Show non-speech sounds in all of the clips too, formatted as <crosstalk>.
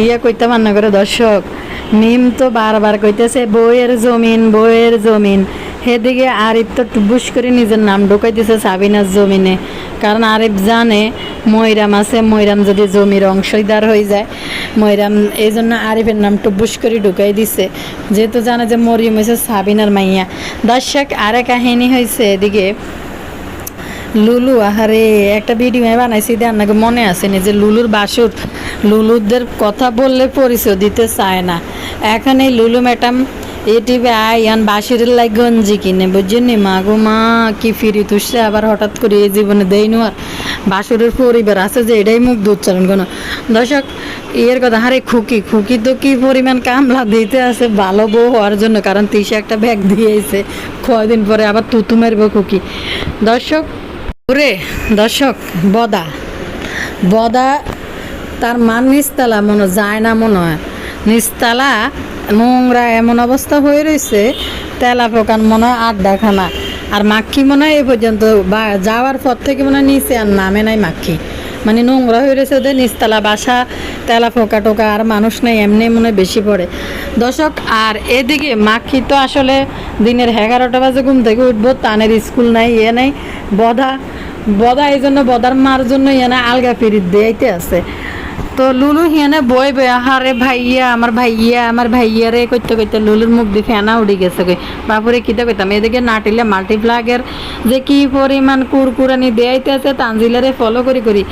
কি কইতে মান্না করে, দর্শক, মিম তো বারবার কইতেছে, বইয়ের জমিন বইয়ের জমিন। সেদিকে আরিফ তো টুবুস করে নিজের নাম ঢোকাই দিছে সাবিনার জমিনে। কারণ আরিফ জানে ময়রাম আছে, ময়রাম যদি জমির অংশীদার হয়ে যায়, ময়রাম এই জন্য আরিফের নাম টুবুস করে ঢুকাই দিছে। যেহেতু জানে যে মরিয়ম হয়েছে সাবিনার মাইয়া। দর্শক আরে কাহিনী হয়েছে এদিকে লুলু, আহারে, একটা ভিডিও বানাইছি দিয়ে আপনাকে মনে আসেনি যে লুলুর বাসুর লুলুদের কথা বললে পরিচয় দিতে চায় না। এখন এই লুলু ম্যাডাম, এটিভি আইয়ান বাসিরের লাই গঞ্জি কিনে বুঝছেন নি মা গো, মা, কি ফিরি তুসছে আবার হঠাৎ করে এই জীবনে দেই নো আর। বাসুরের পরিবার আছে যে, এটাই মুখ উচ্চারণ কোনো। দর্শক, এর কথা হারে খুকি খুকি তো কি পরিমাণ কামলা দিতে আছে, ভালো বউ হওয়ার জন্য, কারণ তিসে একটা ব্যাগ দিয়েছে। কয়দিন পরে আবার তুতু মারবো খুকি। দর্শক ওরে দর্শক, বদা। বদা তার মান নিস্তালা, মনে যায় না মনে হয়। নিস্তালা, নোংরা এমন অবস্থা হয়ে রয়েছে, তেলা পোকান মনে হয় আড্ডাখানা। আর মাক্ষি মনে হয় এ পর্যন্ত বা যাওয়ার পর থেকে মনে হয় নিচে আর নামে নাই মাক্ষি। মানে নোংরা হয়ে রয়েছে ওদের নিচতলা বাসা, তেলা ফোকা টোকা, আর মানুষ নেই, এমনি মনে বেশি পড়ে। দর্শক, আর এদিকে মাক্ষি তো আসলে দিনের এগারোটা বাজে ঘুম থেকে উঠবো, তানের স্কুল নাই ইয়ে নাই বধা বদা এই জন্য, বদার মার জন্য ইয়ানে আলগা ফিরিত দিয়াইতে আছে। তো লুলু হিয়ানে বই বই, আহারে ভাইয়া, আমার ভাইয়া আমার ভাইয়া রে, কইতে কইতে লুলুর মুখ দিয়ে ফেনা উড়ি গেছে কই বাপুরে কিতে কইতাম, এদিকে নাটিলে মাল্টিপ্লাগের যে কি পরিমাণ কুরকুরানি দেয়াইতে আছে, তানজিলারে ফলো করি করি।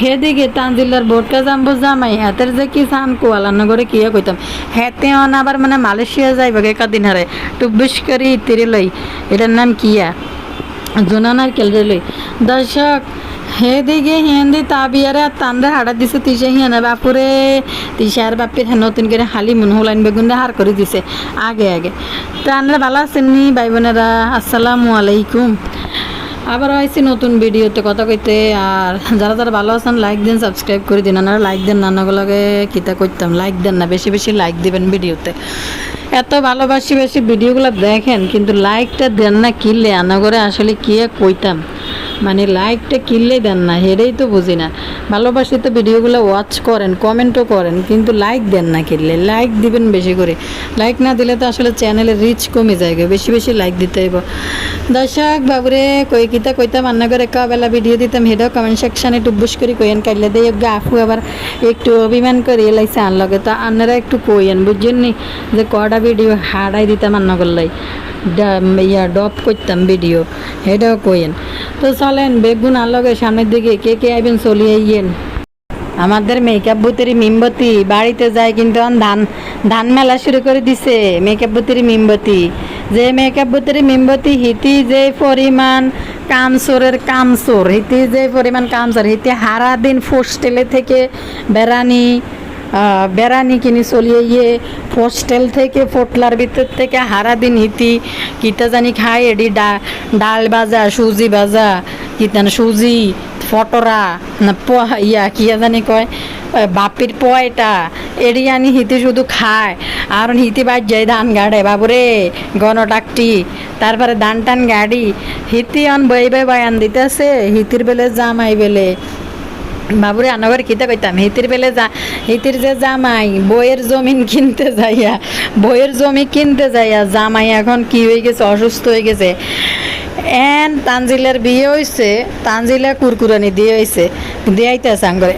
হেদিকে তানজিলার বোটকা জাম্বো জামাই, হাতের যে কি সান কোয়ালান্ন করে কিয়া কইতাম। হেতে অন আবার মানে মালয়েশিয়া যাইবে কদিন হারে। টুব্বিশ করি ইতিরে লই, এটার নাম কিয়া? জোনানার কেলরে লই দর্শক হেদিকে হিন্দি তাবিয়ারে আর তান্ডে হাড়া দিছে তিসে হিয়ানা বাপুরে। তিসার বাপির হ্যাঁ নতুন করে হালি মন বেগুন হার করে দিছে। আগে আগে। তো আনরা ভালো আছেন নি ভাই বোনেরা? আসসালামু আলাইকুম। আবার আইসি নতুন ভিডিওতে কথা কইতে। আর যারা যারা ভালো আছেন লাইক দেন সাবস্ক্রাইব করে দিন। আর লাইক দেন, নানাগুলোকে কিতা করতাম লাইক দেন না, বেশি বেশি লাইক দিবেন ভিডিওতে। এত ভালোবাসি বেশি ভিডিওগুলো দেখেন, কিন্তু লাইকটা দেন না কিনলে আনাগরে আসলে কি কইতাম? মানে লাইকটা কিনলে দেন না হেরেই তো বুঝি না। ভালোবাসি তো ভিডিওগুলো ওয়াচ করেন কমেন্টও করেন, কিন্তু লাইক দেন না কিনলে। লাইক দিবেন বেশি করে। লাইক না দিলে তো আসলে চ্যানেলের রিচ কমে যায়। বেশি বেশি লাইক দিতে হইব। দর্শক, বাবুরে, কই কিতা কইতাম রান্না করে বেলা ভিডিও দিতাম হেটাও কমেন্ট সেকশানে টুব্বুস করে কইয়েন, কাইলে দিয়ে আফু আবার একটু অভিমান করে এলাইছে আন লগে তো আপনারা একটু কইয়েন বুঝছেন নি যে কটা ভিডিও হাড়াই দিতাম রান্না করলাই ইয়া ডপ করতাম ভিডিও হেটাও কইয়েন। তো চলেন, বেগুন আনলগে সামনের দিকে কে কে আইবেন চলিয়ে ইয়েন আমাদের মেকআপ বুতেরি মিমবতি, বাড়িতে যায় কিন্তু ধান ধান মেলা শুরু করে দিছে মেকআপ বুতেরি মিমবতি। যে মেকআপ বুতেরি মিমবতি, হিতি যে পরিমাণ কামসোরের কামসোর হিতি যে পরিমাণ কামসোর হিতি হারা দিন হোস্টেলে থেকে বেড়ানি বেড়ানি কিনি চলিয়ে ইয়ে হোস্টেল থেকে পোটলার ভিতর থেকে হারা দিন হিতি, কিতা জানি খায় এডি ডাল ভাজা, সুজি ভাজা, কিতা না সুজি, ফটরা ইয়া, কিয়া জানি কয় বাপির পোয়াইটা এড়ি আনি হিতি শুধু খায়, আর হিতি বাজ যায় ধান গাড়ে, বাবুরে গণটাকটি তারপরে ধান টান গাড়ি, হিতি অন বই বই বয়ান দিতেছে, হিতির বেলে জামাই বেলে। বাবুরে আনবার কিতা পাইতাম হিতির বেলে যা হিতির যে জামাই, বইয়ের জমিন কিনতে যাইয়া বইয়ের জমি কিনতে যাইয়া জামাই এখন কি হয়ে গেছে? অসুস্থ হয়ে গেছে। এন তানজিলার বিয়ে হয়েছে তানজিলা কুরকুরানি দিয়ে হয়েছে দিয়ে আইতে দিয়াইতেছে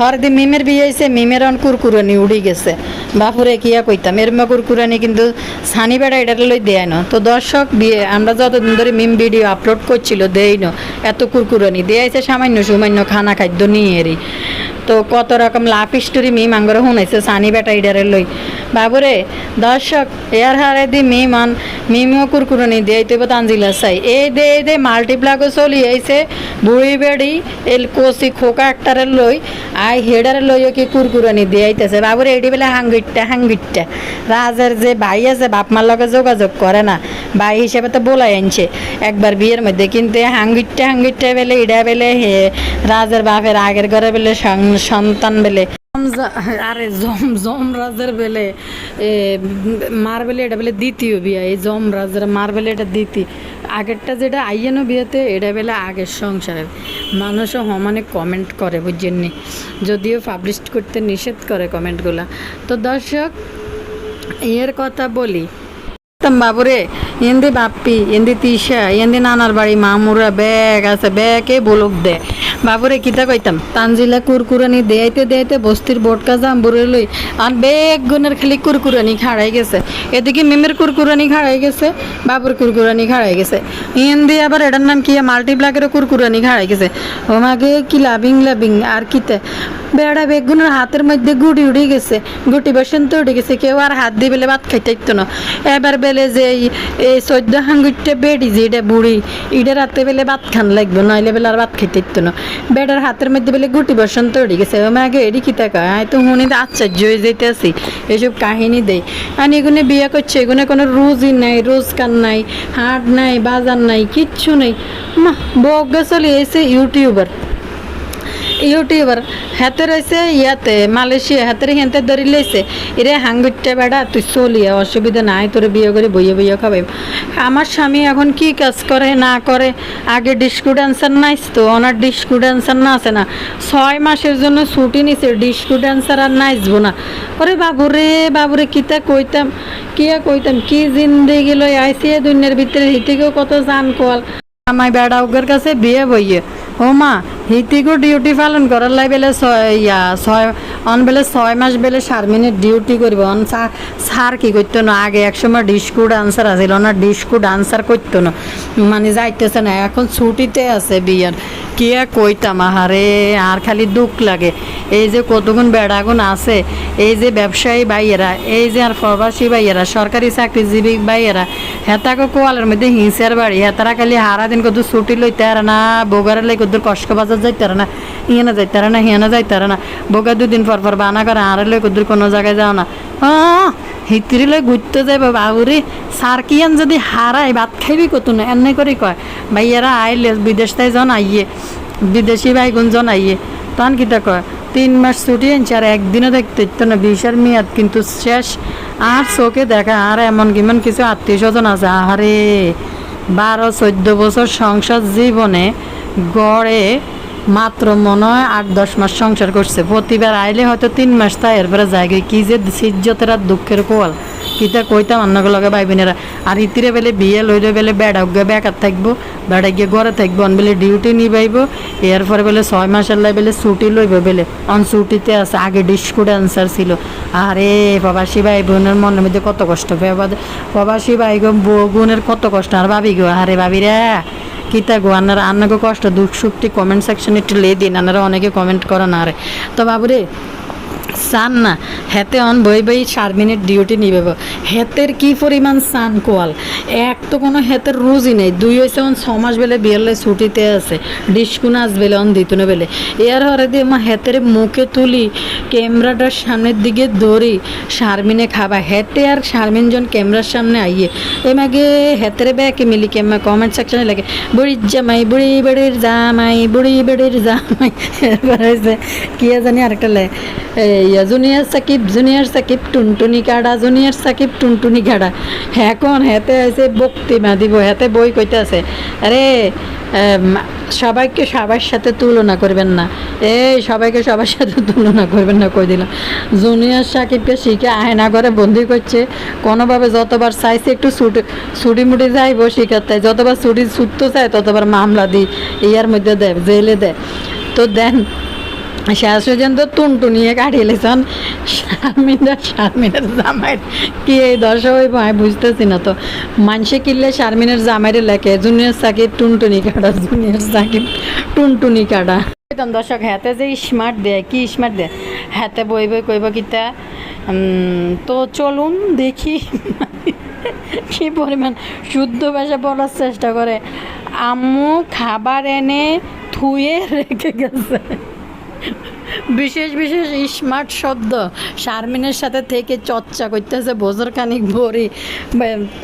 আঙ্গরে হরদি মিমের বিয়ে হয়েছে মিমের অন কুরকুরানি উড়ি গেছে। বাপুরে কিয়া কইতাম এরমা কুরকুরানি কিন্তু সানি বেড়া এটা লই দেয় না। তো দর্শক, বিয়ে, আমরা যতদিন ধরে মিম ভিডিও আপলোড করছিল দেই না, এত কুরকুরানি দেয়াইছে সামান্য সামান্য খানা খাদ্য নিয়ে এরি। তো কত রকম লাভ স্টোরি মিম আঙ্গরে শুনাইছে সানি বেটা ইডারে লই। বাবুরে, দর্শক এর হারে দি মিম আন মিমও কুরকুরানি দিয়ে তো তানজিলা চাই এই দে এই দে, মাল্টিপ্লাগও চলি আইছে, বুড়ি বেড়ি, এল কষি খোকা একটারে লই, আই হেডারে লইও কি কুরকুরানি দিয়ে আইতেছে। বাবুরে, এডি বেলা হাঙ্গিটটা হাঙ্গিটটা। রাজের যে ভাই আছে, বাপ মার লগে যোগাযোগ করে না। ভাই হিসেবে তো বলাই আনছে। একবার বিয়ের মধ্যে কিন্তু হাঙ্গিটটা হাঙ্গিটটা বেলে ইডা বেলে হে রাজের বাপের আগের ঘরে বেলে সন্তান বেলে। আরে জম জম জমরাজের বেলে মার বেলে এটা বেলে দ্বিতীয় বিয়া এই জমরাজের মার বেলে এটা দ্বিতীয়। আগেরটা যেটা আইয়ানো বিয়েতে এটা বেলা আগের সংসারের। মানুষও সমানে কমেন্ট করে বুঝছেননি যদিও পাবলিশ করতে নিষেধ করে কমেন্টগুলো তো দর্শক এর কথা বলি। বাবুরে এন্দি বাপ্পি, এন্দি তিশা, এন্দি নানার বাড়ি মামুরা ব্যাগ আছে, ব্যাগে বলুক দে। বাবুরে কিতা কইতাম, তানজিলা কুরকুরানি দেয়াইতে দেয়াইতে বস্তির বোটকা জাম বুড়ে লই আর বেগ গুনের খালি কুরকুরানি খাড়াই গেছে। এদিকে মিমের কুরকুরানি খাড়াই গেছে, বাবুর কুরকুরানি খাড়াই গেছে। এন্দি আবার এটার নাম কি মাল্টিপ্লাকেরও কুরকুরানি খাড়াই গেছে। ওমাকে কি লাভিং লাভিং, আর কিতে। বেড়া বেগুনের হাতের মধ্যে গুটি উঠে গেছে, গুটি বসন্ত উঠে গেছে, কেউ আর হাত দিয়ে বেলে ভাত খাইতে ইতো না। এবার বেলে যে এই- চোদ্দ হাঙ্গুরটা বেডি যে এটা বুড়ি ইটা রাতে বেলে ভাত খান লাগবে, নইলে বেলে আর ভাত খাইতে ইতো না। বেড়ার হাতের মধ্যে বেলে গুটি বসন্ত উঠে গেছে। ও আগে এডি কিতা কয়? আমি তো শুনি তো আশ্চর্য হয়ে যেতে আছি এসব কাহিনী দেই। আর এগুলো বিয়ে করছে এগুলো কোনো রোজই নাই রোজগার নাই, হাট নাই, বাজার নাই, কিচ্ছু নেই। মা বজ্ঞা চলে এসে ইউটিউবার। ইউটিউবার, হাতে রয়েছে ইয়াতে, মালয়েশিয়া হেঁতে ধরি লইছে। এরে হাঙ্গুরটা বেড়া, তুই চলিয়া অসুবিধা নাই, তোরে বিয়ে করে বইয়ে বইয়ে খাবাই আমার স্বামী এখন কি কাজ করে, না করে? আগে ডিস্কু ড্যান্সার নাইস তো, ওনার ডিস্কু ড্যান্সার না আছে না। ছয় মাসের জন্য ছুটি নিছে, ডিস্কু ড্যান্সার আর নাচবো না। ওরে বাবুরে বাবুরে, কিতা কইতাম, কিয়া কইতাম, কি জিন্দেগি লই আইসি দুনিয়ার ভিতরে হিতিকেও কত জান কোয়াল আমার বেড়া উগের কাছে বিয়ে বইয়ে। ও মা হিতিকো ডিউটি পালন করার লাই বেলে ছয়, ইয়া, ছয়, অন বেলে ছয় মাস বেলে সার মিনিট ডিউটি করব। অন সার কি করতো না, আগে একসময় ডিস্কু ডান্সার আছিল, না ডিস্কু ডান্সার করতো না। মানে যাইতেছে না, এখন ছুটিতে আছে বিয়ার। কি আর কইতাম, আহারে, আর খালি দুঃখ লাগে। এই যে কতগুণ বেড়াগুণ আছে, এই যে ব্যবসায়ী ভাইয়েরা, এই যে আর প্রবাসী ভাইয়েরা, সরকারি চাকরিজীবী ভাইয়েরা হেতাকে কোয়ালের মধ্যে হিংসার বাড়ি, হেতারা খালি হারা দিন কত ছুটি লইতে আর না বোগারে লাই কত কষ্ট বাজার যাইতে আর না ইয়েনা যাইতে আর না হিয়ানা যাইতে আর না বোগা দুদিন পর পর বানা করে আর লই কত কোনো জায়গায় যাও না হিতরি লই ঘুরতে যাইব বাবুরি সার কিয়ান যদি হারাই ভাত খাইবি কত না এনে করে কয় ভাইয়ারা আইলে বিদেশ তাই জন আইয়ে বিদেশি ভাই গুঞ্জন আইয়ে তখন কিতা কয় তিন মাস ছুটি আনছে আর একদিনও দেখতে ইতো না বিশার মেয়াদ কিন্তু শেষ আর চোখে দেখা আর এমন কিমন কিছু আত্মীয় স্বজন আছে আহারে বারো চোদ্দ বছর সংসার জীবনে গড়ে মাত্র মনে হয় আট, দশ মাস সংসার করছে। প্রতিবার আইলে হয়তো তিন মাস তাই, এরপরে জায়গা কি যে সিজ্জতের আর দুঃখের কোয়াল। কিতা কইতাম অন্যকে লগে ভাই বোনেরা আর ইতিরে বেলে বিয়ে লইলে বেলে বেড়া গিয়ে বেকার থাকব, বেড়া গিয়ে ঘরে থাকব, অন বেলে ডিউটি নিবাইব এরপরে বেলে ছয় মাসের লাই বেলে ছুটি লইব বেলে। অন ছুটিতে আছে, আগে ডিস্কো ডান্সার ছিল। আরে প্রবাসী ভাই বোনের মনের মধ্যে কত কষ্ট প্রবাসী ভাই বোনের কত কষ্ট, আর ভাবি গো, আরে ভাবিরা কিতা গো আনারা আন্নাকে কষ্ট, দুঃখ সুখটি কমেন্ট সেকশনে একটু লে দিন। আনারা অনেকে কমেন্ট করেন না রে তো বাবুরে সান না, হেতে অন বই বই চার মিনিট ডিউটি নিবে হেতের কি পরিমাণ সান কোয়াল? এক তো কোনো হেতের রুজই নেই। দুই হয়েছে অন ছ মাস বেলে বিয়েলে ছুটিতে আছে। ডিস্কু নাচ বেলে, অন দিত না বেলে। এর হরে দিয়ে মা হেতের মুখে তুলি, ক্যামেরাটার সামনের দিকে ধরি শারমিনে খাবা। হেতে আর শারমিন জন ক্যামেরার সামনে আইয়ে। এ মাগে হেতের ব্যাকে মিলি কেমা কমেন্ট সেকশনে লাগে বুড়ির জামাই, বুড়ি বেড়ির জামাই, বুড়ি বেড়ির জামাই। এরপর হয়েছে কি জানি আরেকটা লে ইয়া জুনিয়র সাকিব জুনিয়র সাকিব টুনটুনি কাড়া জুনিয়র সাকিব টুনটুনি কাড়া এখন হেতে আছে বক্তিমা দিব হেতে বই কইতে আছে। আরে সবাইকে সবার সাথে তুলনা করবেন না। এই সবাইকে সবার সাথে তুলনা করবেন না, কই দিলাম। জুনিয়র সাকিবকে শিখে আয়না করে বন্দি করছে। কোনোভাবে যতবার চাইছে একটু ছুটি ছুটি মুটি যাইব তাই। যতবার ছুটি ছুটতে চায়, ততবার মামলা দিই। ইয়ার মধ্যে দেয়, জেলে দেয়। তো দেন শেষ পর্যন্ত টুনটুনিয়ে কাটিয়ে লেছেন শারমিনা শারমিনের জামাই কি এই দর্শক হইব আমি বুঝতেছি না তো। মানুষে কিনলে শারমিনের জামাইরে লেখে, জুনিয়র সাকিব টুনটুনি কাটা, জুনিয়র সাকিব টুনটুনি কাটা। দর্শক হাতে যে স্মার্ট দেয়, কি স্মার্ট দেয়? হাতে বই বই কইব কিতা? তো চলুন দেখি কি পরিমাণ শুদ্ধ ভাষা বলার চেষ্টা করে। আম্মু খাবার এনে থুয়ে রেখে গেছে। বিশেষ বিশেষ স্মার্ট শব্দ। শারমিনের সাথে থেকে চর্চা করতেছে বছর খানিক ভরি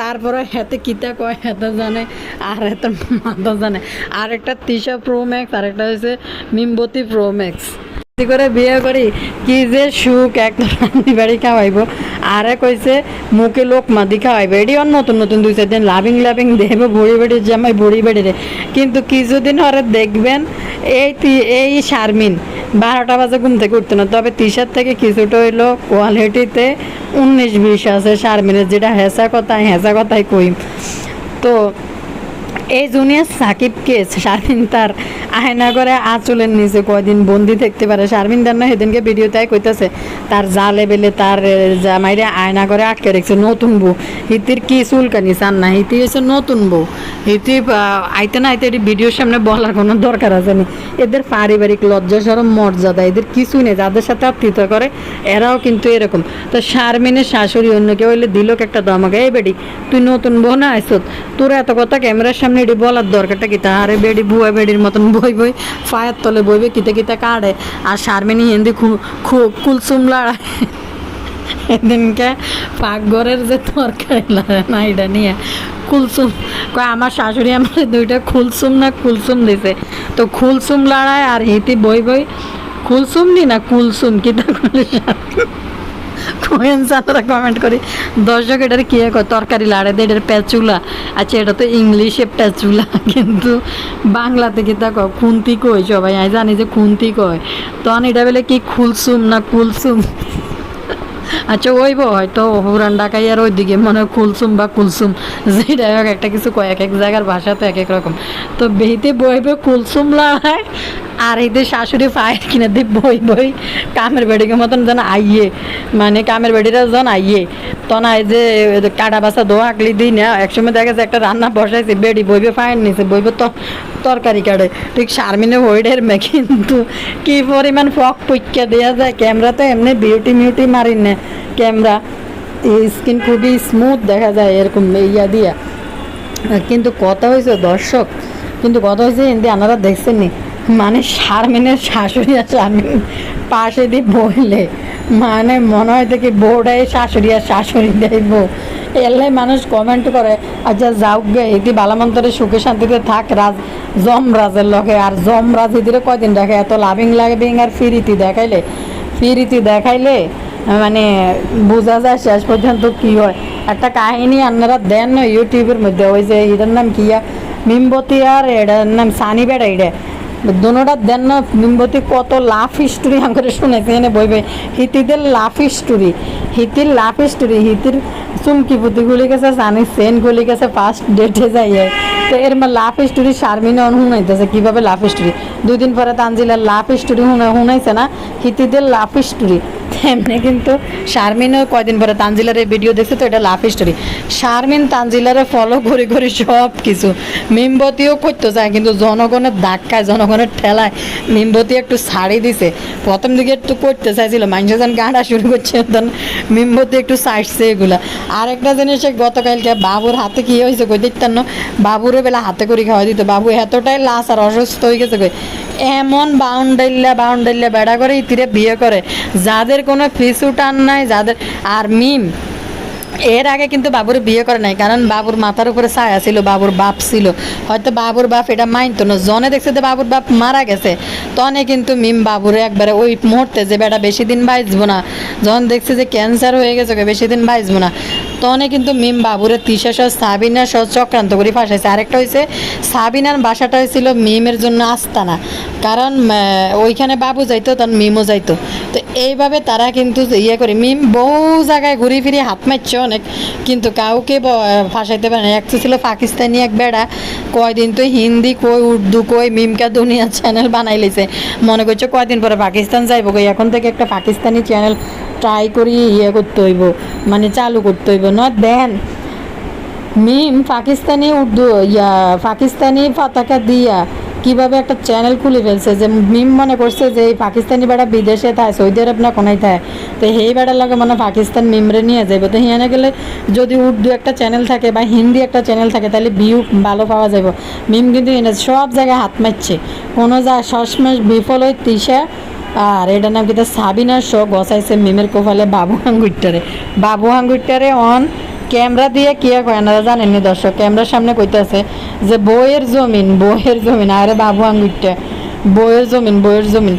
তারপরে হেতে কিতা কয়, হেতে জানে, আর হেতে মাথা জানে। আর একটা তিশা প্রো ম্যাক্স আর একটা হচ্ছে মিমবতী প্রো ম্যাক্স করে বিয়ে করি, কি যে সুখ, এক বাড়ি খাওয়াইবো। আরে কইছে, মুখে লোক মাদি খাওয়াইবে। এটি অন্য নতুন নতুন দুই চার দিন লাভিং লাভিং দেব বড়ি বেড়ি জামাই, বড়ি বেড়ি রে কিন্তু কিছুদিন হরে দেখবেন, এই এই শারমিন বারোটা বাজে ঘুম থেকে উঠতো না। তবে তিসার থেকে কিছুটা হইল কোয়ালিটিতে উনিশ, বিশ আছে শারমিনের যেটা হেঁচা কথা হেঁচা কথাই কই। তো এই জুনিয়র সাকিবকে শারমিন তার আয়না করে আঁচলের নিচে কয়দিন বন্দি থাকতে পারে। শারমিন তার না সেদিনকে ভিডিও তাই কইতেছে তার যা লেভেলে তার এ, জামাইরে আয়না করে আটকে রেখেছে নতুন বউ। হিতির কি চুলকানি চান না হিতি হচ্ছে নতুন বউ। হিতি আইতে না আইতে এটি ভিডিওর সামনে বলার কোনো দরকার আছে না। এদের পারিবারিক লজ্জা সরম মর্যাদা এদের কিছু নেই। যাদের সাথে আত্মীয়তা করে এরাও কিন্তু এরকম। তো শারমিনের শাশুড়ি অন্য কেউ হইলে দিল একটা দমাকে এই বেডি তুই নতুন বউ না আইসত? তোর এত কথা ক্যামেরার সামনে এটি বলার দরকারটা কি? আরে বেডি বুয়া বেডির মতন বই বই ফায়ার তলে বইবে কিতে কিতে কাড়ে। আর শারমিনী হিন্দি কুলসুম লড়াই। এদিনকে পাকঘরের যে তরকারি লাগে না, এটা নিয়ে কুলসুম, কয় আমার শাশুড়ি আমার দুইটা খুলসুম না কুলসুম দিছে। তো খুলসুম লড়াই আর হিতি বই বই খুলসুম নি না কুলসুম, কিতা করলে কোয়েন কমেন্ট করি, দর্শক এটার কি কয় তরকারি লাড়ে দে এটার প্যাচুলা আচ্ছা এটা তো ইংলিশে প্যাচুলা <laughs> কিন্তু বাংলাতে কি তা কয়? খুন্তি কই সবাই, আমি জানি যে খুন্তি কয়। তখন এটা বলে কি খুলসুম না কুলসুম <laughs> আচ্ছা ওইব হয়তো, হুরান ডাকাইয়ার ওইদিকে মনে হয় কুলসুম বা কুলসুম <laughs> যেটা হোক, একটা কিছু কয়, এক এক জায়গার ভাষা তো এক এক রকম। তো বেহিতে বইবে কুলসুম লড়াই আর এদের শাশুড়ি ফায়ার কিনে দিয়ে বই বই, কামের বেডিকে মতন যেন আইয়ে মানে কামের বেডিরা যেন আইয়ে। তখন আই যে কাটা বাসা দো আকলি দিই না, একসময় দেখা যাচ্ছে একটা রান্না বসাইছে, বেডি, বইবে ফায়ার নিছে, বইবে তো তরকারি কাটে। ঠিক শারমিনে হইডের মে কিন্তু কি পরিমাণ ফক পইক্কা দেওয়া যায়, ক্যামেরা তো এমনি বিউটি মিউটি মারি না। ক্যামেরা স্কিন খুবই স্মুথ দেখা যায় এরকম ইয়া দিয়া। কিন্তু কথা হয়েছে দর্শক, কিন্তু কথা হয়েছে হিন্দি আপনারা দেখছেন নি মানে শারমিনের শাশুড়ি আর শারমিন পাশে দিয়ে বইলে। মানে মনে হয় দেখি বউটাই শাশুড়ি আর শাশুড়ি দেয় বউ। এলে মানুষ কমেন্ট করে আচ্ছা যাও গে ইতি বালামন্তরে সুখে শান্তিতে থাক, রাজ জমরাজের লগে। আর জমরাজ ইদিরে কয়দিন দেখে, এত লাভিং লাভিং আর ফিরিতি দেখাইলে। ফিরিতি দেখাইলে মানে বোঝা যায় শেষ পর্যন্ত কি হয়। একটা কাহিনী আপনারা দেন ইউটিউবের মধ্যে, ওই যে এটার নাম কি মিমবতী আর এটার নাম সানি বেড়া এটা দুটা দেন না নিম্বতি কত লাভ হিস্টোরি আমাকে শুনেছি। এনে বই বই, হিতিদের লাভ হিস্টোরি হিতির লাভ হিস্টোরি হিতির চুমকি পুতি গুলি গেছে সানি সেন গুলি গেছে ফার্স্ট ডেটে যাইয়ে তো এর লাভ হিস্টোরি শারমিনে শুনাইতেছে কীভাবে লাভ হিস্টোরি দুই দিন পরে তানজিলার লাভ হিস্টোরি শুনে শুনাইছে না, হিতিদের লাভ হিস্টোরি তেমনি কিন্তু শারমিনও কয়দিন পরে তানজিলার এই ভিডিও দেখছে, তো এটা লাভ স্টোরি শারমিন তানজিলারে ফলো করে করে সব কিছু মিমবতীও করতে চায়, কিন্তু জনগণের ধাক্কায়, জনগণের ঠেলায় মিমবতী একটু ছাড়ি দিছে। প্রথম দিকে একটু করতে চাইছিল মানুষ যখন গাঁড়া শুরু করছে, তখন মিমবতী একটু সাইডছে এগুলা। আর একটা জিনিস গতকালকে বাবুর হাতে কি হয়েছে কই দেখতেন না? বাবুরও বেলা হাতে করে খাওয়া দিত। বাবু এতটাই লাশ আর অসুস্থ হয়ে গেছে কই? এমন বাউন্ডাইল্লা বাউন্ডাইল্লা বেড়া করে ইতিরে বিয়ে করে। যাদের কোনো ফিসু টান নাই, যাদের আর মিম, এর আগে কিন্তু বাবুর বিয়ে করে নাই, কারণ বাবুর মাথার উপরে ছায়া ছিল, বাবুর বাপ ছিল। হয়তো বাবুর বাপ এটা মানতো না, জনে দেখছে যে বাবুর বাপ মারা গেছে। তনে কিন্তু মিম বাবুরে একবারে ওই মুহূর্তে যে বেটা বেশি দিন বাঁচবো না যখন দেখছে যে ক্যান্সার হয়ে গেছে বেশি দিন বাঁচবো না। তনে কিন্তু মিম বাবুরে তিসা সহ সাবিনা সহ চক্রান্ত করে ফাঁসাইছে। আরেকটা হয়েছে সাবিনার বাসাটা হয়েছিল মিমের জন্য আস্তানা। কারণ ওইখানে বাবু যাইতো তখন মিমও যাইতো। তো এইভাবে তারা কিন্তু ইয়ে করে, মিম বহু জায়গায় ঘুরে ফিরে হাত মারছে অনেক। কিন্তু কাউকে ফাঁসাইতে পারে না। একটা ছিল পাকিস্তানি এক বেড়া, কয়দিন তো হিন্দি, কই উর্দু, কই মিমকা দুনিয়া চ্যানেল বানাই লিছে। মনে করছে কয়দিন পরে পাকিস্তান যাইব এখন থেকে একটা পাকিস্তানি চ্যানেল ট্রাই করি ইয়ে করতে হইব মানে চালু করতে হইব। না দেন মিম পাকিস্তানি উর্দু ইয়া পাকিস্তানি পতাকা দিয়া কীভাবে একটা চ্যানেল খুলে ফেলছে যে মিম মনে করছে যে এই পাকিস্তানি বেড়া বিদেশে থাকে সৌদি আরব না কোনায় থাকে তো সেই বেড়ার লগে মনে পাকিস্তান মিমরে নিয়ে যাবে তো হিয়ানে গেলে যদি উর্দু একটা চ্যানেল থাকে বা হিন্দি একটা চ্যানেল থাকে, তাহলে ভিউ ভালো পাওয়া যাবে মিম কিন্তু সব জায়গায় হাত মারছে। কোনো যা সবসময় বিফল হয়ে তিসা আর এটা নাম কিন্তু সাবিনার শো গসাইছে মিমের কোফালে বাবু হাঙ্গুইটারে বাবু হাঙ্গুইটারে অন ক্যামেরা দিয়ে কি কয় না জানেন নি দর্শক, ক্যামেরার সামনে কইতেছে যে বইয়ের জমিন বইয়ের জমিন, আরে বাবু আঙ্গুরটা বইয়ের জমিন বইয়ের জমিন।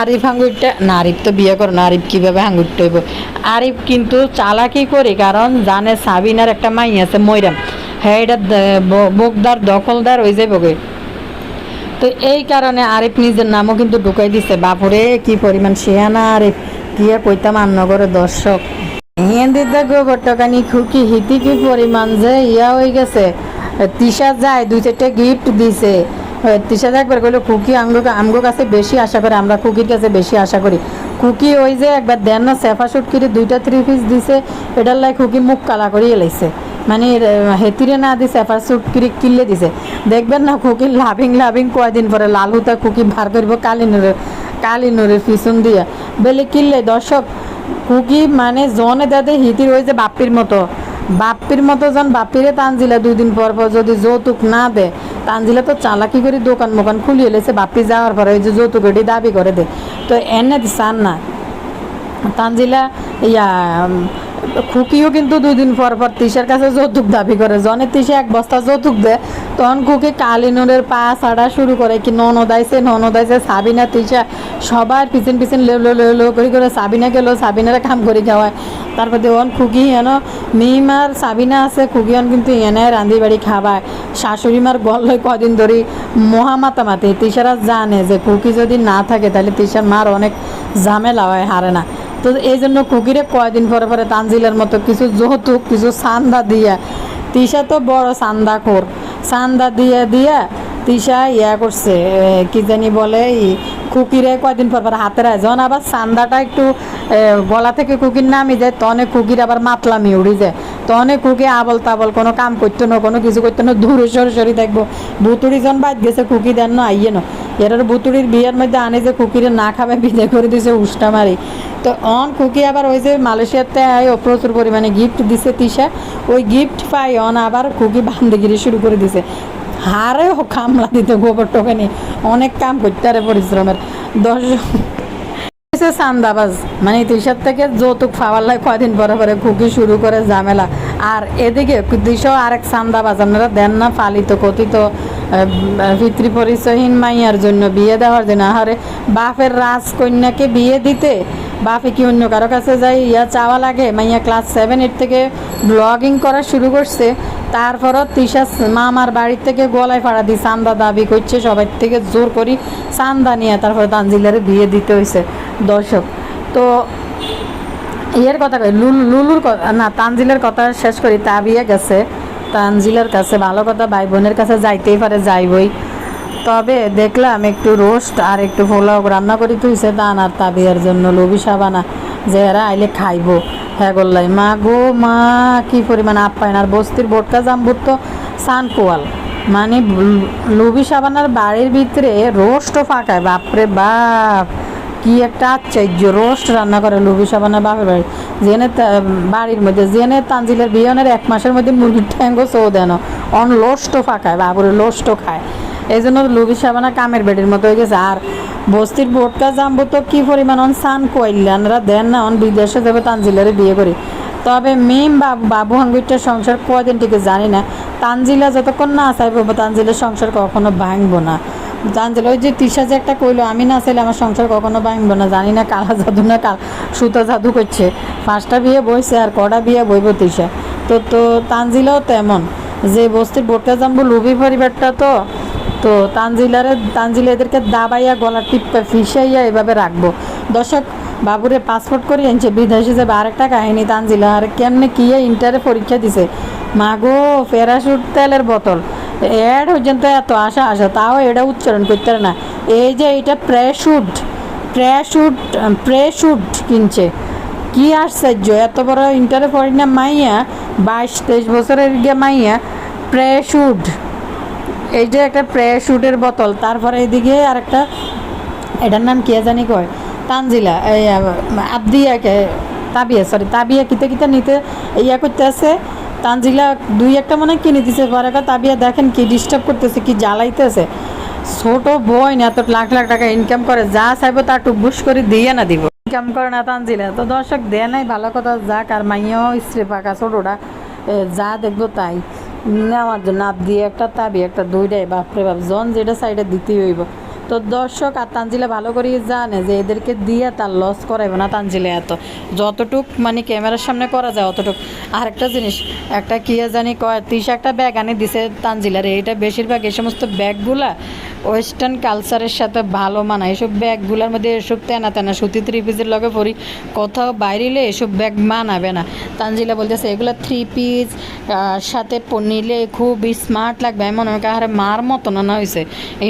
আরিফ হাঙ্গুরটা না, আরিফ তো বিয়ে করে না, আরিফ কীভাবে হাঙ্গুরটা হইব? আরিফ কিন্তু চালাকি করে, কারণ জানে সাবিনার একটা মাই আছে, ময়রাম। হ্যাঁ এটা বোকদার দখলদার হয়ে যাবে গে তো এই কারণে আরিফ নিজের নামও কিন্তু ঢুকাই দিছে। বাপুরে, কি পরিমাণ শিয়ানা আরিফ। গিয়ে কইতাম আন্নগরে দর্শক। হিন্দিতে গোবর টাকানি খুকি, হিতি কি পরিমাণ যে, ইয়া হয়ে গেছে। তিশা যায়, দুই চারটে গিফট দিছে। তিশা যায় একবার কইলো, খুকি, আমগো আমগো কাছে বেশি আশা করে, আমরা খুকির কাছে বেশি আশা করি। খুকি ওই যে একবার দেন না, সেফা শুট করে দুইটা থ্রি পিস দিছে। এটার লাই খুকি মুখ কালা করিয়ে লাইছে। মানে হেতিরে না দিছে এফার সুট কিরি কিনলে দিছে। দেখবেন না খুকি লাভিং লাভিং কয়দিন পরে লাল হুতা খুকি ভার করব কালিনুরের কালিনুরের পিছন দিয়ে। বেলে কিনলে দর্শক, খুকি মানে জনে দাদে হিতির ওই যে বাপ্পির মতো। বাপ্পির মতো জন বাপ্পিরে তানজিলা দুই দিন পর পর যদি যৌতুক না দে, তানজিলা তো চালাকি করে দোকান মোকান খুলিয়ে লেছে বাপ্পি যাওয়ার পরে ওই যে যৌতুক এটি দাবি করে দে। তো এনে চান না তানজিলা, ইয়া খুকিও কিন্তু দুই দিন পর পর তিশার কাছে যৌতুক দাবি করে। জনে তিশে এক বস্তা যৌতুক দেয়, তখন খুকি কালিনুরের পা ছাড়া শুরু করে কি ননদাইছে ননদাইছে সাবিনা, তিশা সবার পিছন পিছন লো লেও লো করে করে সাবিনা গেলো, সাবিনারা কাম করে খাওয়ায়। তারপর দেখুন খুকি এন মিমার সাবিনা আছে, খুকি হন কিন্তু এনে রান্ধি বাড়ি খাওয়ায়। শাশুড়ি মার গল হয় কদিন ধরে মহামাতামাতি তিশারা জানে যে খুকি যদি না থাকে, তাহলে তিশার মার অনেক ঝামেলা হয়, হারে না। তো এই জন্য কুকিরে কয়দিন পরে পরে তানজিলের মতো কিছু যৌতুক, কিছু সান্দা দিয়া তিশা তো বড় সান্দা খোর সান্দা দিয়া দিয়া তিশা ইয়া করছে কি জানি বলে কুকিরে কয়দিন পর পর হাতে রায়। যখন আবার সান্দাটা একটু গলা থেকে কুকির নামি যায় তনে কুকির আবার মাতলামি উড়ি যায়। তনে কুকি আবল তাবল কোনো কাম করতো না, কোনো কিছু করতো না দূরে সরে সরে দেখব। ভুতুড়ি জন বাদ গেছে কুকি দেন না, আইয়ে না। এরার বুতুড়ির বিয়ের মধ্যে আনে যে কুকিরে না খাবে বিদায় করে দিছে, উষ্টা মারি। তো অন কুকি আবার ওই যে মালয়েশিয়াতে প্রচুর পরিমাণে গিফট দিছে তিশা। ওই গিফট পাই অন আবার কুকি বান্দিগিরি শুরু করে দিছে। হারেও কামলা দিতে গোবর টোকানি। অনেক কাম করতে আরে পরিশ্রমের। দশ হয়েছে চান্দাবাজ। মানে তিসার থেকে যৌতুক পাওয়ার কয়দিন পরে পরে খুকি শুরু করে ঝামেলা। আর এদিকে দুইশো আরেক চান্দাবাজ, আপনারা দেন না, পালিত, কথিত পিতৃ পরিচয়হীন মাইয়ার জন্য বিয়ে দেওয়ার জন্য। আহারে, বাপের রাজকন্যাকে বিয়ে দিতে বাপে কি অন্য কারও কাছে যাই? ইয়া চাওয়া লাগে? মাইয়া ক্লাস সেভেন এইট থেকে ব্লগিং করা শুরু করছে। তারপরও তিশা মামার বাড়ির থেকে গলায় ফাড়া দিয়ে চান্দা দাবি করছে। সবাই থেকে জোর করি চান্দা নিয়ে তারপর তানজিলারে বিয়ে দিতে হয়েছে দর্শক, তো ইয়ের কথা কই? লুলুর না, তানজিলের কথা শেষ করি। তা বিয়ে গেছে। তানজিলের কাছে ভালো কথা, ভাই বোনের কাছে যাইতেই পারে, যাইবই। তবে দেখলাম একটু রোস্ট আর একটু পোলাও রান্না করি তুইছে দান আর তাবিয়ার জন্য লবি সাবানা, যে এরা আইলে খাইবো। হ্যাঁ গোল্লাই, মা গো, মা, কি পরিমাণ আপ্যায়ন আর বস্তির বোটকা জাম্বুর তো সানকোয়াল। মানে লুবি সাবানার বাড়ির ভিতরে রোস্টও ফাঁকায়, বাপরে বাপ, কি একটা আশ্চর্য রোস্ট রান্না করে লুবি সাবানা বাপের বাড়ি। জেনে বাড়ির মধ্যে জেনে তানজিলের বিয়নের এক মাসের মধ্যে মুরগির ঠ্যাঙ্গো চৌ দেন অন লোস্টও ফাঁকায়, বাবুরে লোস্টও খায়। এই জন্য লুবি সাবানা কামের বেডির মতো হয়ে গেছে। আর বস্তির বোটকা জাম্বু তো কি পরিমাণ অন সান কইলানরা দেন না, অন বিদেশে যাবে তানজিলারে বিয়ে করি। তবে মেম বাবু বাবু হাঙ্গুরটার সংসার কয়দিন থেকে জানি না। তানজিলা যতক্ষণ না চাইব তানজিলের সংসার কখনো ভাঙবো না। জানছিল ওই যে তিশা যে একটা কইলো, আমি না চাইলে আমার সংসার কখনো ভাঙবো না। জানি না কালা জাদু না কাল সুতা জাদু করছে। পাঁচটা বিয়ে বইছে আর কটা বিয়ে বইব তিশা। তো তো তানজিলাও তেমন। যে বস্তির বোটকা জাম্বু, লুবি পরিবারটা তো তো তানজিলারে তানজিলা এদেরকে দাবাইয়া গলা টিপকা ফিসাইয়া এভাবে রাখব। দর্শক, বাবুরে পাসপোর্ট করে আনছে বিদেশে যাবে আরেকটা কাহিনী, তানজিলা আর কেমনে কি ইন্টারে পরীক্ষা দিছে? মাগো প্যারাশুট তেলের বোতল। অ্যাড পর্যন্ত এত আশা আসা তাও এটা উচ্চারণ করতে না। এই যে এটা প্রেশুট প্রেশুট প্রেশুট কিনছে। কি আশ্চর্য, এত বড় ইন্টারে পড়ি না মাইয়া, বাইশ তেইশ বছরের গিয়ে মাইয়া প্রেশুট এই যে একটা প্রেশুটের বোতল, তারপরে এদিকে আরেকটা, এটার নাম কে জানি কয়? তানজিলা, এই আবদিয়াকে, তাবিয়া সরি তাবিয়া কিতে কিতে নিতে ইয়া করতে আছে তানজিলা দুই একটা মনে কিনে দিছে, পরে তাবিয়া দেখেন কি ডিস্টার্ব করতেছে, কি জ্বালাইতেছে। ছোট বই না এত লাখ লাখ টাকা ইনকাম করে, যা চাইব তা টুকবুস করে দিয়ে না দিব। ইনকাম করে না তানজিলা। তো দর্শক, দেয় নাই, ভালো কথা, যাক, আর মাইয়াও স্ত্রী পাকা ছোটোটা যা দেখব তাই। নেওয়ার জন্য। আপ দিয়ে একটা তাবি, একটা দুইটাই, বাপরে বাপ, জন যেটা সাইডে দিতেই হইব। তো দর্শক আর তানজিলা ভালো করে জানে যে এদেরকে দিয়ে তার লস করাইবে না তানজিলা এত। যতটুক মানে ক্যামেরার সামনে করা যায় অতটুক। আর একটা জিনিস, একটা কি জানি কয়, তিসা একটা ব্যাগ আনি দিছে তানজিলার এইটা বেশিরভাগ এই সমস্ত ব্যাগগুলা ওয়েস্টার্ন কালচারের সাথে ভালো মানায়। এসব ব্যাগগুলোর মধ্যে এসব তেনা তেনা, সুতি থ্রি পিসের লগে পরি। কোথাও বাইরেলে এসব ব্যাগ মানাবে না। তানজিলা বলতেছে, এগুলো থ্রি পিস সাথে নিলে খুব স্মার্ট লাগবে। এমন মনে হয় কাহারে মার মতো না হয়েছে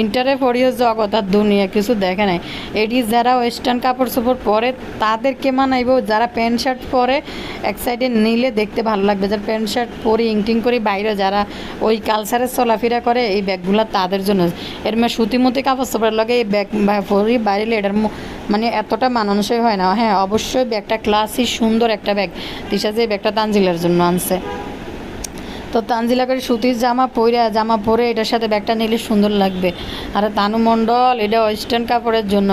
ইন্টারে পড়িও জগৎ। আর দুনিয়া কিছু দেখে নাই। এটি যারা ওয়েস্টার্ন কাপড় চোপড় পরে, তাদেরকে মানাইব, যারা প্যান্ট শার্ট পরে এক সাইডে নিলে দেখতে ভালো লাগবে। যারা প্যান্ট শার্ট পরে ইংটিং করে বাইরে, যারা ওই কালচারে চলাফেরা করে, এই ব্যাগগুলো তাদের জন্য। এর মানে সুতিমতি কাপড় চোপড়ের লগে এই ব্যাগ পরি বাইরে এটার মানে এতটা মানানসই হয় না। হ্যাঁ অবশ্যই ব্যাগটা ক্লাসি সুন্দর একটা ব্যাগ। তিশা যে ব্যাগটা তানজিলের জন্য আনছে। তো তানজিলা করে সুতির জামা পরে জামা পরে এটার সাথে ব্যাগটা নিলে সুন্দর লাগবে। আর তানু মণ্ডল, এটা ওয়েস্টার্ন কাপড়ের জন্য।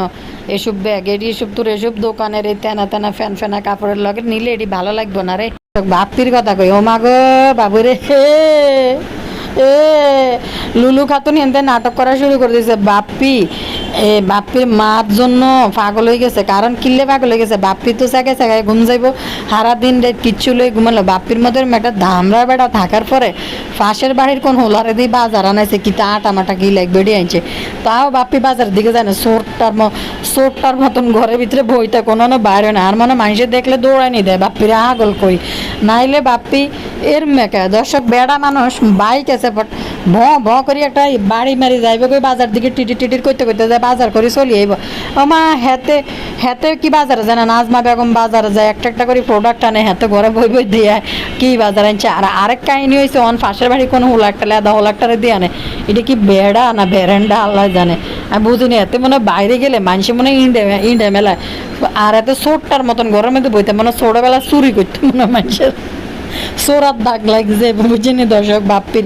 এসব ব্যাগ, এটি এসব তোর এসব দোকানের এই তেনা তেনা ফ্যান ফ্যানা কাপড়ের লগে নিলে এটি ভালো লাগবে না রে। বাপির কথা কই, ও মা গো বাবু রে এ, লুলু খাতুন হেনতে নাটক করা শুরু করে দিয়েছে বাপ্পি, এ বাপ্পির মার জন্য পাগল হয়ে গেছে কারণ কিল্লে পাগল হয়ে গেছে। বাপ্পি তো চাকে চাকায় ঘুম যাইবো সারা দিন কিচ্ছু লই ঘুমালো। বাপ্পির মধ্যে একটা ধামরা বেড়া থাকার পরে পাশের বাড়ির কোন হোলারে দিয়ে বাজার আনাইছে কি তা আটা মাটা কি লাগবে বেড়ে আনছে। তাও বাপ্পি বাজার দিকে যায় না। সোরটার সোরটার মতন ঘরের ভিতরে বইতে কোনো না বাইরে না। আর মনে মানুষের দেখলে দৌড়াই নি দেয়, বাপ্পির আগল কই নাইলে বাপ্পি, এর মেকা দর্শক, বেড়া মানুষ, বাইক আছে বাট ভ ভ করে একটা বাড়ি মারি যাইবে, কই বাজার দিকে টিটির টিটির করতে করতে যায়, বাজার করে চলি আইব। মা হেতে হেতে কি বাজারে যায় না? নাজমা বেগম বাজারে যায়, একটা একটা করে প্রোডাক্ট আনে, হেতে ঘরে বই বই দিয়ে কি বাজার আনছে? আর আরেক কাহিনী হয়েছে অন পাশের বাড়ি কোনো হোলাকটা লেদা হোলাকটারে দিয়ে আনে। এটা কি বেড়া না বেরেন্ডা, আল্লাহ জানে। আমি বুঝিনি, এতে মনে বাইরে গেলে মানুষ মনে ইন্ডে ইন্ডে মেলায়। আর এত সোটটার মতন ঘরের মধ্যে বইতে মনে ছোটবেলা চুরি করতে মনে মানুষের। সোরাত দাগ লাগছে বুঝিনি দর্শক? বাপ্পির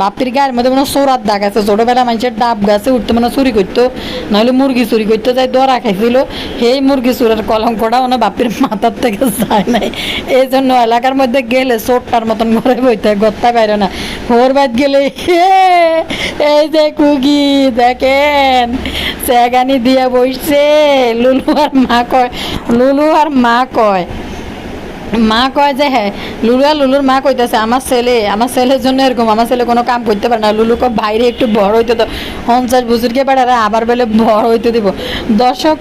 বাপ্পির গায়ের মধ্যে মনে সোরাত দাগ আছে। ছোটবেলা মানুষের ডাব গাছে উঠতে মানে চুরি করতো, নাহলে মুরগি চুরি করতে, যাই দরা খাইছিল। সেই মুরগি চুরের কলঙ্কটা মানে বাপ্পির মাথার থেকে যায় নাই। এই জন্য এলাকার মধ্যে গেলে চোরটার মতন ঘরে বইতে গত্তা বাইরে না। হোর বাদ গেলে এই যে কুগি দেখেন, চেগানি দিয়ে বসছে লুলু আর মা কয়, লুলু আর মা কয় মা কয় যে হ্যাঁ লুলু আর লুলুর মা কইতেছে, আমার ছেলে, আমার ছেলের জন্য এরকম, আমার ছেলে কোনো কাম করতে পারে না। লুলু কব বাইরে একটু বড় হইতে তো। পঞ্চাশ বুজুর্গে পাড়ারা আবার বেলে বড় হইতে দিব। দর্শক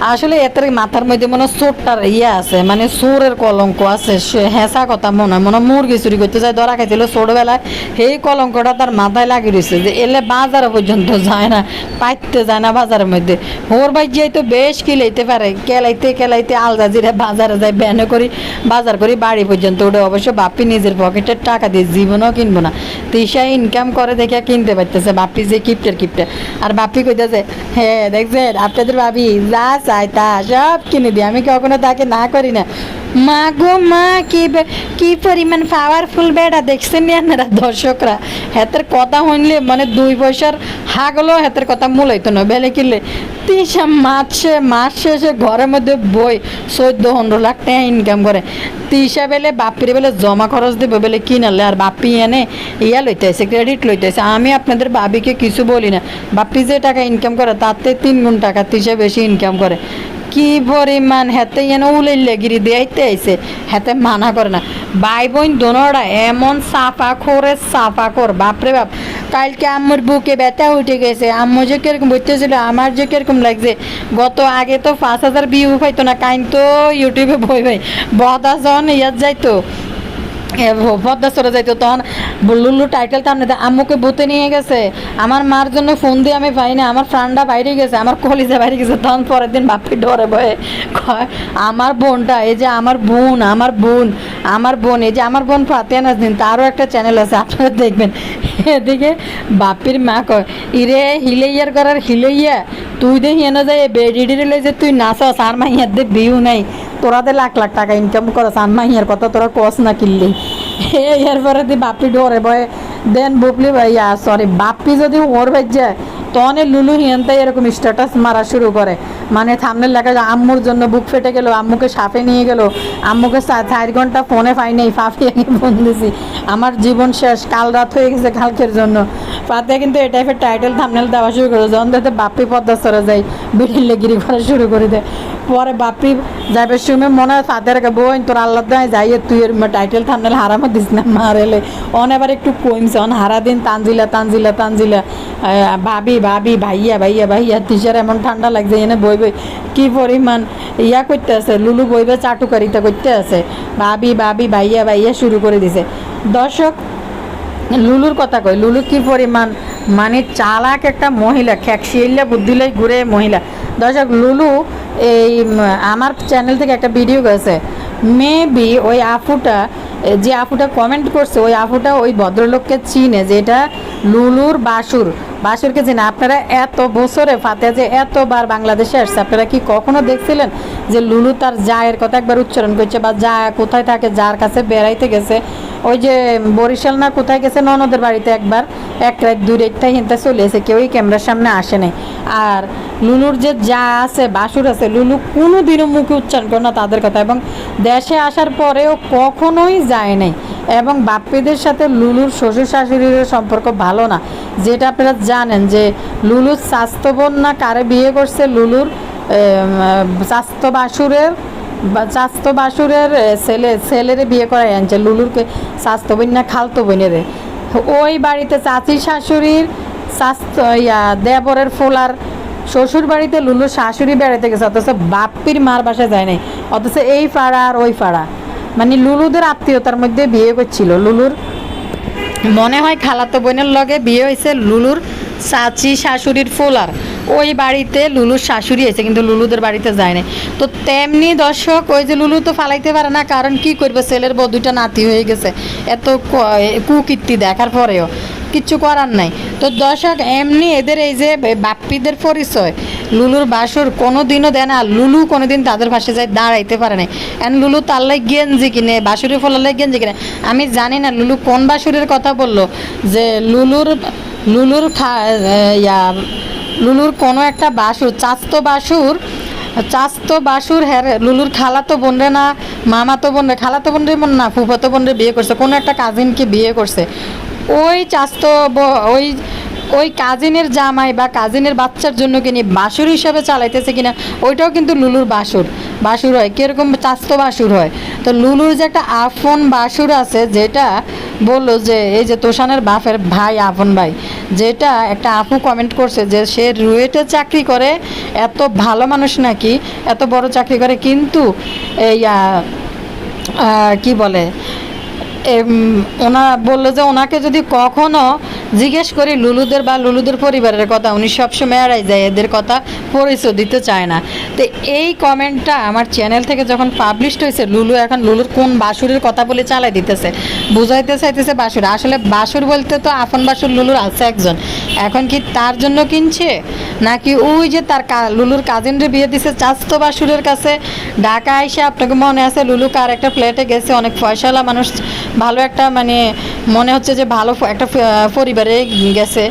আসলে এত মাথার মধ্যে মনে চোরটার ইয়ে আছে মানে চোরের কলঙ্ক আছে হেঁচা কথা মনে হয়, মনে মুরগি চুরি করতে যায়, ধরা খাইছিল ছোটবেলায়, সেই কলঙ্কটা তার মাথায় লাগিয়ে রয়েছে যে এলে বাজারে পর্যন্ত যায় না, পাইতে যায় না বাজারের মধ্যে। ওর ভাই যাই তো বেশ কিলাইতে পারে, কেলাইতে কেলাইতে আলদা জিরে বাজারে যায়, ব্যানে করি, বাজার করি, বাড়ি পর্যন্ত ওটা অবশ্য বাপ্পি নিজের পকেটের টাকা দিয়ে জীবনও কিনবো না। তিসা ইনকাম করে দেখে কিনতে পারতেছে বাপ্পি যে কিপ্টের কিপ্টে। আর বাপ্পি কইতেছে হ্যাঁ দেখছেন, আপনাদের ভাবি, যা চাই তা সব কিনে দিই। আমি কখনো তাকে না করি না। মা গো মা, কি কি পরিমাণ পাওয়ারফুল বেড়া দেখছেন আপনারা দর্শকরা? হাতের কথা হইলে মানে দুই পয়সার হাগলো হাতের কথা মূলাইতো না, বেলে কিনলে তিসা মাছ মাস শেষে ঘরের মধ্যে বই, চোদ্দ পনেরো লাখ টাকা ইনকাম করে। তিসা বেলে বাপির বেলে জমা খরচ দেবে, বেলে কিনালে আর বাপি এনে ইয়া লইতে আছে ক্রেডিট লইতে আছে আমি আপনাদের বাবিকে কিছু বলি না। বাপি যে টাকা ইনকাম করে, তাতে তিন গুণ টাকা তিসা বেশি ইনকাম করে। কি পরিমাণ হেতে যেন উলাইলে গিরি দিয়াইতে আইছে, হেতে মানা করে না। ভাই বোন দোনোরা এমন সাফা করে সাফা কর, বাপরে বাপ। কালকে আম্মুর বুকে ব্যথা উঠে গেছে। আম্মু যে কীরকম বলতেছিল আমার যে কীরকম লাগছে। গত আগে তো পাঁচ হাজার ভিউ পাইতো না, কাইন তো ইউটিউবে বই ভাই বদাজন ইয়াত যাইতো। পদ্মা যাইতো তখন লুলু টাইটেল তো আপনাদের আম্মুকে বুতে নিয়ে গেছে। আমার মার জন্য ফোন দিয়ে আমি পাই না আমার ফ্রান্ডা বাইরে গেছে, আমার কলিজা বাইরে গেছে। তখন পরের দিন বাপি ডরে বয়ে কয়, আমার বোনটা, এই যে আমার বোন আমার বোন আমার বোন, এই যে আমার বোন ফাতিয়া নাজদিন তারও একটা চ্যানেল আছে, আপনারা দেখবেন। এদিকে বাপির মা কয়, ইরে, হিলেইয়ার করার হিলেইয়া, তুই দে হিয়ানো যায় বেডিডিরে লই যে তুই নাচস, আর মাইয়ার দে বিউ নাই। তোরা দে লাখ লাখ টাকা ইনকাম করস, আর মাইয়ার কথা তোরা কস না কিনলি এরপরে দি বাপি ডরে বয়ে, দেন বুপলি ভাইয়া সরি বাপি যদি ওর ভাই যায় তখন লুলু হিয়ানতে এরকম স্ট্যাটাস মারা শুরু করে। মানে থামনের লেখা যে আম্মুর জন্য বুক ফেটে গেল, আম্মুকে সাপে নিয়ে গেল, আম্মুকে চার ঘণ্টা ফোনে পাই নাই ফাঁপিয়ে ফোন দিছি। আমার জীবন শেষ, কাল রাত হয়ে গেছে কালকের জন্য। পাতে কিন্তু এই টাইপের টাইটেল থামনেল দেওয়া শুরু করে, যখন দেখতে বাপ্পি পদ্মা সরে যায় বিড়িলে গিরি করা শুরু করে দেয়। পরে বাপ্পি যাবে শুনে মনে হয় ফাদের বই তোর আল্লাহ দেয় যাই তুই টাইটেল থামনেল হারামা দিস না মারেলে অন এবার একটু কমছে অন হারা দিন তানজিলা তানজিলা তানজিলা। ভাবি ভাবি ভাইয়া ভাইয়া ভাইয়া তিসার এমন ঠান্ডা লাগছে, এনে বই বই। কি পরিমাণ ইয়া করতে আছে, লুলু বইবে চাটুকারিতা করতে আছে। ভাবি ভাবি ভাইয়া ভাইয়া শুরু করে দিছে। দর্শক, লুলুর কথা কই, লুলু কি পরিমাণ মানে চালাক একটা মহিলা খ্যাকশিয়াল্লা বুদ্ধিলাই ঘুরে মহিলা। দর্শক, লুলু, এই আমার চ্যানেল থেকে একটা ভিডিও গেছে। মেবি ওই আফুটা যে আফুটা কমেন্ট করছে, ওই আফুটা ওই ভদ্রলোককে চিনে যেটা লুলুর বাসুর। বাসুরকে চিনে আপনারা এত বছরে ফাতে যে এতবার বাংলাদেশে আসছে, আপনারা কি কখনো দেখছিলেন যে লুলু তার জায়ের কথা একবার উচ্চারণ করছে বা যা কোথায় থাকে, যার কাছে বেড়াইতে গেছে? ওই যে বরিশাল না কোথায় গেছে ননদের বাড়িতে একবার, এক রাত দুই রাতটাই হিনতে চলে এসে কেউই ক্যামেরার সামনে আসে নাই। আর লুলুর যে যা আছে, বাসুর আছে, লুলু কোনো দিনও মুখে উচ্চারণ করে না তাদের কথা। এবং দেশে আসার পরেও কখনোই যায় নাই। এবং বাপ্পিদের সাথে লুলুর শ্বশুর শাশুড়ির সম্পর্ক ভালো না। যেটা আপনারা জানেন যে লুলুর স্বাস্থ্য বোন না কারে বিয়ে করছে? লুলুর স্বাস্থ্য বাসুরের স্বাস্থ্য বাসুরের ছেলে, ছেলেরে বিয়ে করাই আনছে। লুলুরকে স্বাস্থ্য বোন না খালতো বোনেরে। ওই বাড়িতে চাচি শাশুড়ির স্বাস্থ্য, ইয়া, দেবরের ফোলার শ্বশুর বাড়িতে লুলুর শাশুড়ি বেড়াতে গেছে, অথচ বাপ্পির মার বাসায় যায় নাই। অথচ এই পাড়া আর ওই পাড়া। মানে লুলুদের আত্মীয়তার মধ্যে বিয়ে করছিল। লুলুর মনে হয় খালাতো বোনের লগে বিয়ে হয়েছে লুলুর চাচি শাশুড়ির ফোলার। ওই বাড়িতে লুলুর শাশুড়ি এসে কিন্তু লুলুদের বাড়িতে যায় না তো তেমনি দর্শক, ওই যে লুলু তো ফালাইতে পারে না, কারণ কি করবে? ছেলের বউ, দুইটা নাতি হয়ে গেছে। এত কুকীর্তি দেখার পরেও। কিচ্ছু করার নাই। তো দর্শক, এমনি এদের এই যে বাপ্পিদের পরিচয় লুলুর বাসুর কোনো দিনও দেয় না লুলু কোনো দিন তাদের পাশে যায়, দাঁড়াইতে পারে না এন লুলু তার লাই গেঞ্জি কিনে, বাসুরের ফলার গেঞ্জি কিনে। আমি জানি না লুলু কোন বাসুরের কথা বলল, যে লুলুর লুলুর ইয়া, লুলুর কোনো একটা বাসুর, চাস্তো বাসুর চাস্তো বাসুর হ্যাঁ লুলুর খালাতো বোন রে না, মামাতো বোন রে খালাতো বোন রে মন না, ফুফাতো বোন রে বিয়ে করছে, কোনো একটা কাজিনকে বিয়ে করছে। ওই চাস্তো ওই ওই কাজিনের জামাই বা কাজিনের বাচ্চার জন্য কিনি বাসুর হিসাবে চালাইতেছে কিনা, ওইটাও কিন্তু লুলুর বাসুর। বাসুর হয়, কীরকম চাস্তো বাসুর হয়। তো লুলুর যে একটা আফন বাসুর আছে, যেটা বলল যে, এই যে তোষানের বাপের ভাই, আপন ভাই, যেটা একটা আপু কমেন্ট করছে যে, সে রুয়েটে চাকরি করে, এত ভালো মানুষ নাকি, এত বড় চাকরি করে, কিন্তু এই কি বলে ওনা বলল যে, ওনাকে যদি কখনো জিজ্ঞেস করি লুলুদের বা লুলুদের পরিবারের কথা। উনি সবসময় এড়াই যায়, এদের কথা পরিচয় দিতে চায় না। তো এই কমেন্টটা আমার চ্যানেল থেকে যখন পাবলিশড হয়েছে, লুলু এখন লুলুর কোন বাসুরের কথা বলে চালাই দিতেছে। বুঝাইতে চাইতেছে বাসুর আসলে বাসুর বলতে তো আপন বাসুর লুলুর আছে একজন। এখন কি তার জন্য কিনছে? নাকি ওই যে তার লুলুর কাজিনরে বিয়ে দিছে চাস্ত বাসুরের কাছে? ঢাকা এসে আপনাকে মনে আছে, লুলু কার একটা ফ্ল্যাটে গেছে, অনেক পয়সাওয়ালা মানুষ, ভালো একটা মানে মনে হচ্ছে যে ভালো একটা ফ- পরিবারে গেছে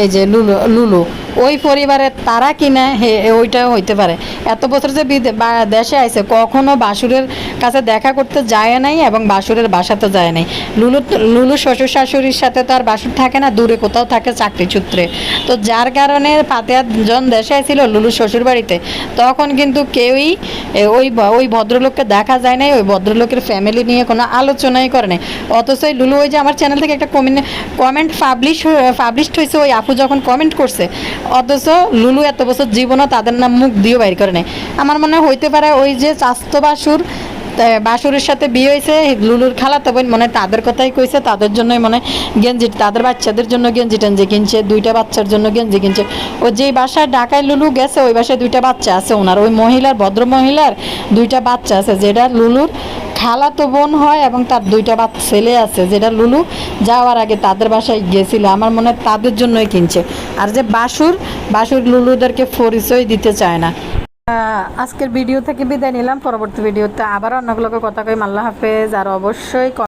এই যে লুলু লুলু। ওই পরিবারের তারা কিনা হে ওইটাও হইতে পারে। এত বছর যে দেশে আইছে, কখনো বাসুরের কাছে দেখা করতে যায় নাই এবং বাসুরের বাসাতে যায় নাই। লুলু লুলু শ্বশুর শাশুড়ির সাথে তো আর বাসুর থাকে না, দূরে কোথাও থাকে চাকরি সূত্রে। তো যার কারণে জন দেশে আইছিল লুলু শ্বশুর বাড়িতে তখন কিন্তু কেউই ওই ওই ভদ্রলোককে দেখা যায় নাই, ওই ভদ্রলোকের ফ্যামিলি নিয়ে কোনো আলোচনাই করে নাই। অথচ লুলু ওই যে আমার চ্যানেল থেকে একটা কমেন্ট পাবলিশ পাবলিশড হয়েছে ওই আপু যখন কমেন্ট করছে অথচ লুলু এত বছর জীবনও তাদের নাম মুখ দিয়েও বাইর করে নেয় আমার মনে হইতে পারে ওই যে চাস্তো বাসুর তা বাসুরের সাথে বিয়ে হয়েছে, লুলুর খালাতো বোন মানে তাদের কথাই কইছে, তাদের জন্যই মানে গেঞ্জি, তাদের বাচ্চাদের জন্য গেঞ্জি টেঞ্জি কিনছে, দুইটা বাচ্চার জন্য গেঞ্জি কিনছে। ও যেই বাসায় ঢাকায় লুলু গেছে, ওই বাসায় দুইটা বাচ্চা আছে ওনার। ওই মহিলার, ভদ্র মহিলার দুইটা বাচ্চা আছে, যেটা লুলুর খালাতো বোন হয় এবং তার দুইটা বাচ্চা ছেলে আছে, যেটা লুলু যাওয়ার আগে তাদের বাসায় গেছিল। আমার মনে হয় তাদের জন্যই কিনছে। আর যে বাসুর বাসুর লুলুদেরকে পরিচয় দিতে চায় না। আজকের ভিডিও থেকে বিদায় নিলাম। পরবর্তী ভিডিওতে আবার অন্যগুলোকে কথা কই। আল্লাহ হাফেজ। আর অবশ্যই